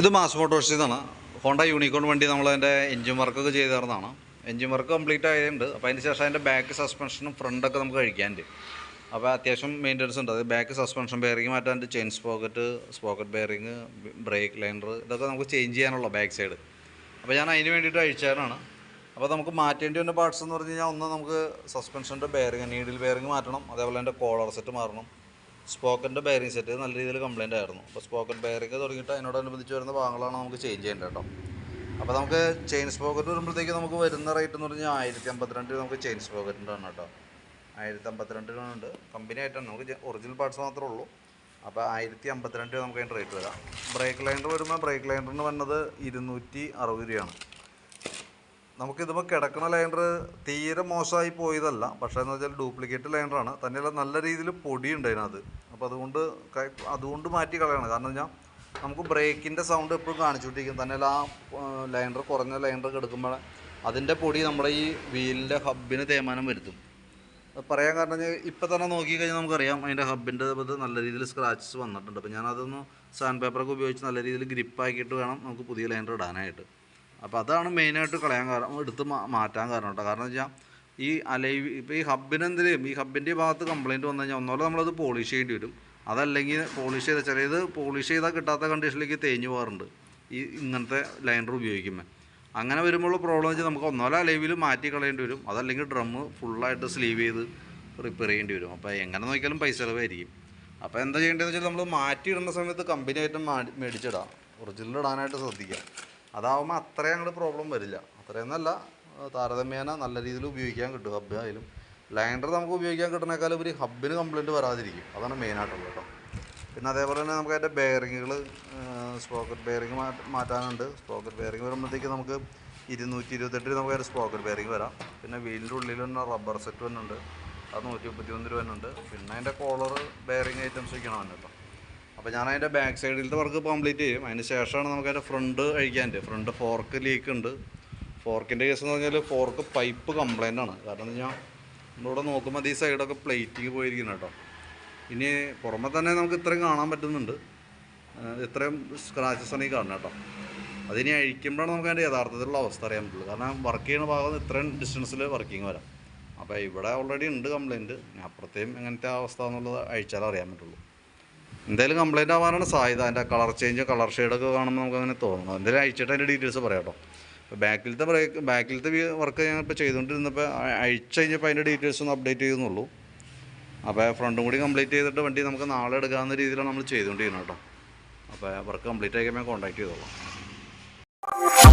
ഇത് മാസ് മോട്ടോഴ്സിൽ നിന്നാണ് Honda unicorn വണ്ടി നമ്മൾ അതിന്റെ എൻജിൻ വർക്കൊക്കെ ചെയ്ത് തരുന്നതാണ്. എൻജിൻ വർക്ക് കംപ്ലീറ്റ് ആയതുണ്ട് അപ്പോൾ അതിന് ശേഷം അതിന്റെ ബാക്ക് സസ്പെൻഷനും ഫ്രണ്ടൊക്കെ നമുക്ക് കഴിക്കാനുണ്ട് അപ്പോൾ അത്യാവശ്യം മെയിന്റനൻസ് ഉണ്ട്. അത് back suspension bearing മാറ്റാണ്ട് chain sprocket sprocket bearing brake liner ഇതൊക്കെ നമുക്ക് ചേഞ്ച് ചെയ്യാനുള്ള ബാക്ക് സൈഡ് അപ്പോൾ ഞാൻ അതിന് വേണ്ടിയിട്ട് അഴിച്ചാലാണ് അപ്പോൾ നമുക്ക് മാറ്റേണ്ടി വന്ന പാർട്സ് എന്ന് പറഞ്ഞു കഴിഞ്ഞാൽ ഒന്ന് നമുക്ക് സസ്പെൻഷന്റെ ബെയറിങ് നീഡിൽ ബെയറിങ് മാറ്റണം. അതേപോലെ എന്റെ കോളർ സെറ്റ് മാറണം. സ്പോക്കന്റെ ബെയറിംഗ് സെറ്റ് നല്ല രീതിയിൽ കംപ്ലൈന്റ് ആയിരുന്നു. അപ്പോൾ സ്പോക്കറ്റ് ബെയറിംഗ് തുടങ്ങിയിട്ട് അതിനോടനുബന്ധിച്ച് വരുന്ന ഭാഗങ്ങളാണ് നമുക്ക് ചേഞ്ച് ചെയ്യേണ്ടത് കേട്ടോ. അപ്പോൾ നമുക്ക് ചെയിൻ സ്പോക്കറ്റ് വരുമ്പോഴത്തേക്ക് നമുക്ക് വരുന്ന റേറ്റ് എന്ന് പറഞ്ഞാൽ ആയിരത്തി അമ്പത്തിരണ്ട് നമുക്ക് ചെയിൻ സ്പോക്കറ്റിന്റെ ആണ് കേട്ടോ. ആയിരത്തി അമ്പത്തിരണ്ട് ഉണ്ട്. കമ്പനി ആയിട്ടാണ്. നമുക്ക് ഒറിജിനൽ പാർട്സ് മാത്രമേ ഉള്ളൂ. അപ്പോൾ ആയിരത്തി അമ്പത്തിരണ്ട് നമുക്ക് അതിന്റെ റേറ്റ് വരാം. ബ്രേക്ക് ലൈൻഡർ വരുമ്പോൾ ബ്രേക്ക് ലൈൻഡറിന് വന്നത് ഇരുന്നൂറ്റി അറുപത് രൂപയാണ്. നമുക്ക് ഇതിപ്പോൾ കിടക്കുന്ന ലൈനർ തീരെ മോശമായി പോയതല്ല. പക്ഷേ എന്ന് വെച്ചാൽ ഡ്യൂപ്ലിക്കേറ്റ് ലൈനറാണ് തന്നെയല്ല നല്ല രീതിയിൽ പൊടിയുണ്ട് അതിനകത്ത്. അപ്പോൾ അതുകൊണ്ട് അതുകൊണ്ട് മാറ്റി കളയണം. കാരണം വെച്ചാൽ നമുക്ക് ബ്രേക്കിന്റെ സൗണ്ട് എപ്പോഴും കാണിച്ചുകൊണ്ടിരിക്കും. തന്നെയല്ല ആ ലൈനർ കുറഞ്ഞ ലൈനർ എടുക്കുമ്പോൾ അതിന്റെ പൊടി നമ്മുടെ ഈ വീലിന്റെ ഹബിന് തേമാനം വരുത്തും. പറയാൻ കാരണം ഇപ്പോൾ ഇപ്പം തന്നെ നോക്കിക്കഴിഞ്ഞാൽ നമുക്കറിയാം അതിന്റെ ഹബിന്റെ ഇത് നല്ല രീതിയിൽ സ്ക്രാച്ചസ് വന്നിട്ടുണ്ട്. അപ്പോൾ ഞാനതൊന്ന് സാൻഡ് പേപ്പറൊക്കെ ഉപയോഗിച്ച് നല്ല രീതിയിൽ ഗ്രിപ്പ് ആക്കിയിട്ട് വേണം നമുക്ക് പുതിയ ലൈനർ ഇടാനായിട്ട്. അപ്പോൾ അതാണ് മെയിനായിട്ട് കളയാൻ കാരണം എടുത്ത് മാറ്റാൻ കാരണം കേട്ടോ കാരണം വെച്ചാൽ ഈ അലൈവ് ഇപ്പോൾ ഈ ഹബിന് ഈ ഹബിന്റെ ഭാഗത്ത് കംപ്ലയിന്റ് വന്നു കഴിഞ്ഞാൽ ഒന്നുമല്ല നമ്മളത് പോളിഷ് ചെയ്യേണ്ടി വരും. അതല്ലെങ്കിൽ പോളിഷ് ചെയ്ത ചെറിയത് പോളിഷ് ചെയ്താൽ കിട്ടാത്ത കണ്ടീഷനിലേക്ക് തേഞ്ഞു പോകാറുണ്ട്. ഈ ഇങ്ങനത്തെ ലൈനർ ഉപയോഗിക്കുമ്പോൾ അങ്ങനെ വരുമ്പോൾ പ്രോബ്ലം വെച്ചാൽ നമുക്ക് ഒന്നോല അലൈവിൽ മാറ്റി കളയേണ്ടി വരും. അതല്ലെങ്കിൽ ഡ്രമ്മ് ഫുള്ളായിട്ട് സ്ലീവ് ചെയ്ത് റിപ്പയർ ചെയ്യേണ്ടി വരും. അപ്പോൾ എങ്ങനെ നോക്കിയാലും പൈസ ചിലവായിരിക്കും. അപ്പോൾ എന്താ ചെയ്യേണ്ടതെന്ന് വെച്ചാൽ നമ്മൾ മാറ്റി ഇടുന്ന സമയത്ത് കമ്പനി ആയിട്ട് മാ- മേടിച്ചിടാം. ഒറിജിനൽ ഇടാനായിട്ട് ശ്രദ്ധിക്കുക അതാവുമ്പോൾ അത്രയും അങ്ങോട്ട് പ്രോബ്ലം വരില്ല. അത്രയെന്നല്ല താരതമ്യേന നല്ല രീതിയിൽ ഉപയോഗിക്കാൻ കിട്ടും ഹബ്ബ് ആയാലും. ലാൻഡർ നമുക്ക് ഉപയോഗിക്കാൻ കിട്ടുന്നേക്കാൾ ഒരു ഹബ്ബിന് കംപ്ലയിന്റ് വരാതിരിക്കും. അതാണ് മെയിനായിട്ടുള്ളത് കേട്ടോ. പിന്നെ അതേപോലെ തന്നെ നമുക്ക് അതിന്റെ ബെയറിങ്ങുകൾ സ്പോക്കറ്റ് ബെയറിങ് മാറ്റാനുണ്ട്. സ്പോക്കറ്റ് ബെയറിങ് വരുമ്പോഴത്തേക്ക് നമുക്ക് ഇരുന്നൂറ്റി ഇരുപത്തെട്ട് നമുക്ക് അതിന്റെ സ്പോക്കറ്റ് ബെയറിങ് വരാം. പിന്നെ വീലിന്റെ ഉള്ളിൽ തന്നെ റബ്ബർ സെറ്റ് വന്നുണ്ട്. അത് നൂറ്റി മുപ്പത്തി ഒന്ന് രൂപ വന്നുണ്ട്. പിന്നെ അതിന്റെ കോളർ ബെയറിങ് ഐറ്റംസ് ഒക്കെയാണ് വന്നിട്ടോ അപ്പോൾ ഞാൻ അതിന്റെ ബാക്ക് സൈഡിലത്തെ വർക്ക് കംപ്ലീറ്റ് ചെയ്യും. അതിന് ശേഷമാണ് നമുക്ക് അതിന്റെ ഫ്രണ്ട് അഴിക്കാന്റെ ഫ്രണ്ട് ഫോർക്ക് ലീക്ക് ഉണ്ട്. ഫോർക്കിന്റെ കേസ് എന്ന് പറഞ്ഞാൽ ഫോർക്ക് പൈപ്പ് കംപ്ലൈന്റ് ആണ്. കാരണം എന്ന് നമ്മളിവിടെ നോക്കുമ്പോൾ ഈ സൈഡൊക്കെ പ്ലേറ്റിങ് പോയിരിക്കുന്നു കേട്ടോ ഇനി പുറമെ തന്നെ നമുക്ക് ഇത്രയും കാണാൻ പറ്റുന്നുണ്ട്. ഇത്രയും സ്ക്രാച്ചസ് ആണ് ഈ കാണുന്നത് കേട്ടോ അതിനി അഴിക്കുമ്പോഴാണ് നമുക്ക് അതിന്റെ യഥാർത്ഥത്തിലുള്ള അവസ്ഥ അറിയാൻ പറ്റുള്ളൂ. കാരണം വർക്ക് ചെയ്യുന്ന ഭാഗത്ത് ഇത്രയും ഡിസ്റ്റൻസിൽ വർക്കിംഗ് വരാം. അപ്പോൾ ഇവിടെ ഓൾറെഡി ഉണ്ട് കംപ്ലയിന്റ് അപ്പുറത്തെയും എങ്ങനത്തെ അവസ്ഥ എന്നുള്ളത് അഴിച്ചാലേ അറിയാൻ പറ്റുള്ളൂ. എന്തായാലും കംപ്ലൈന്റ് ആവാനാണ് സാധ്യത. അതിന്റെ കളർ ചേഞ്ച് കളർ ഷെയ്ഡൊക്കെ കാണുമ്പോൾ നമുക്ക് അങ്ങനെ തോന്നുന്നു എന്തായാലും അയച്ചിട്ട് അതിന്റെ ഡീറ്റെയിൽസ് പറയാം കേട്ടോ. ഇപ്പോൾ ബാക്കിലത്തെ ബ്രേക്ക് ബാക്കിലത്തെ വർക്ക് ഞാൻ ഇപ്പോൾ ചെയ്തുകൊണ്ടിരുന്നപ്പോൾ അയച്ചു കഴിഞ്ഞപ്പോൾ അതിന്റെ ഡീറ്റെയിൽസ് ഒന്ന് അപ്ഡേറ്റ് ചെയ്യുന്നുള്ളൂ അപ്പോൾ ഫ്രണ്ടും കൂടി കംപ്ലീറ്റ് ചെയ്തിട്ട് വണ്ടി നമുക്ക് നാളെ എടുക്കാവുന്ന രീതിയിലാണ് നമ്മൾ ചെയ്തുകൊണ്ടിരിക്കുന്നത് കേട്ടോ. അപ്പോൾ വർക്ക് കംപ്ലീറ്റ് ആയി കഴിയുമ്പോൾ കോൺടാക്ട് ചെയ്തോളാം.